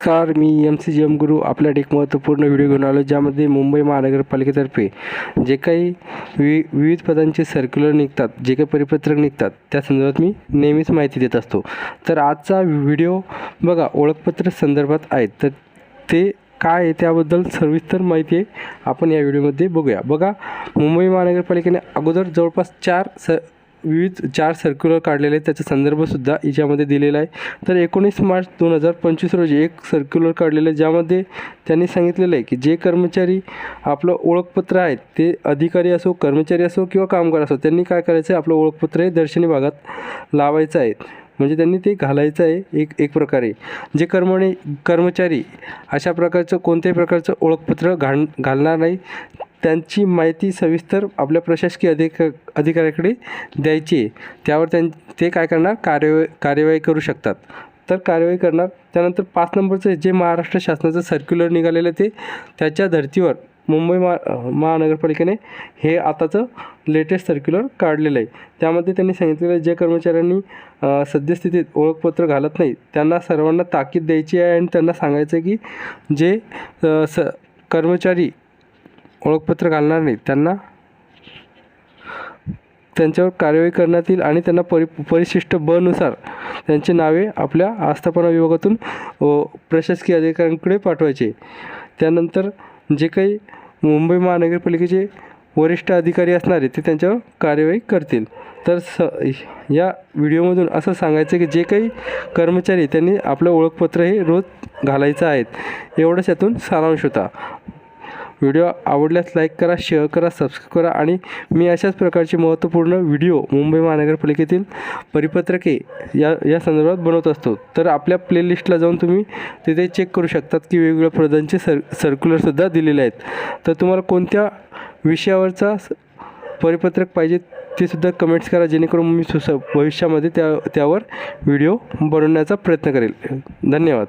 नमस्कार मी M C G M Guru आपल्या एक महत्त्वपूर्ण व्हिडिओ घेऊन आलो ज्यामध्ये मुंबई महानगरपालिकेतर्फे जे काही वि विविध पदांचे सर्क्युलर निघतात जे काही परिपत्रक निघतात त्या संदर्भात मी नेहमीच माहिती देत असतो. तर आजचा व्हिडिओ बघा ओळखपत्र संदर्भात आहेत तर ते काय आहे त्याबद्दल सविस्तर माहिती आहे. आपण या व्हिडिओमध्ये बघूया. बघा मुंबई महानगरपालिकेने अगोदर जवळपास चार स विविध चार सर्क्युलर काढलेले आहेत. त्याचा संदर्भसुद्धा याच्यामध्ये दिलेला आहे. तर एकोणीस मार्च दोन हजार पंचवीस रोजी एक सर्क्युलर काढलेलं आहे ज्यामध्ये त्यांनी सांगितलेलं आहे की जे कर्मचारी आपलं ओळखपत्र आहेत ते अधिकारी असो कर्मचारी असो किंवा कामगार असो त्यांनी काय करायचं आहे? आपलं ओळखपत्र हे दर्शनी भागात लावायचं आहे. म्हणजे त्यांनी ते घालायचं आहे एक एक प्रकारे. जे कर्मणी कर्मचारी अशा प्रकारचं कोणत्याही प्रकारचं ओळखपत्र घाण घालणार नाही त्यांची माहिती सविस्तर आपल्या प्रशासकीय अधिक अधिकाऱ्याकडे द्यायची आहे. त्यावर त्यां ते काय करणार? कार्य कार्यवाही करू शकतात. तर कार्यवाही करणार. त्यानंतर पाच नंबरचं जे महाराष्ट्र शासनाचं सर्क्युलर निघालेलं ते त्याच्या धर्तीवर मुंबई महा महानगरपालिकेने हे आताचं लेटेस्ट सर्क्युलर काढलेलं आहे. त्यामध्ये त्यांनी सांगितलेलं आहे जे कर्मचाऱ्यांनी सद्यस्थितीत ओळखपत्र घालत नाही त्यांना सर्वांना ताकीद द्यायची आहे आणि त्यांना सांगायचं की जे स कर्मचारी ओळखपत्र घालणार नाही त्यांना त्यांच्यावर कार्यवाही करण्यात येईल आणि त्यांना परि परिशिष्ट बनुसार त्यांची नावे आपल्या आस्थापना विभागातून प्रशासकीय अधिकाऱ्यांकडे पाठवायचे. त्यानंतर जे काही मुंबई महानगरपालिकेचे वरिष्ठ अधिकारी असणार ते त्यांच्यावर कार्यवाही करतील. तर स या व्हिडिओमधून असं सांगायचं की जे काही कर्मचारी त्यांनी आपलं ओळखपत्र हे रोज घालायचं आहेत एवढंच यातून सारांश होता. व्हिडिओ आवडल्यास लाईक करा शेअर करा सबस्क्राईब करा आणि मी अशाच प्रकारचे महत्त्वपूर्ण व्हिडिओ मुंबई महानगरपालिकेतील परिपत्रके या या संदर्भात बनवत असतो. तर आपल्या प्लेलिस्टला जाऊन तुम्ही तिथे चेक करू शकतात की वेगवेगळ्या प्रदांचे सर सर्क्युलरसुद्धा दिलेले आहेत. तर तुम्हाला कोणत्या विषयावरचा स- परिपत्रक पाहिजे ते सुद्धा कमेंट्स करा जेणेकरून मी सुस भविष्यामध्ये त्या त्यावर व्हिडिओ बनवण्याचा प्रयत्न करेल. धन्यवाद.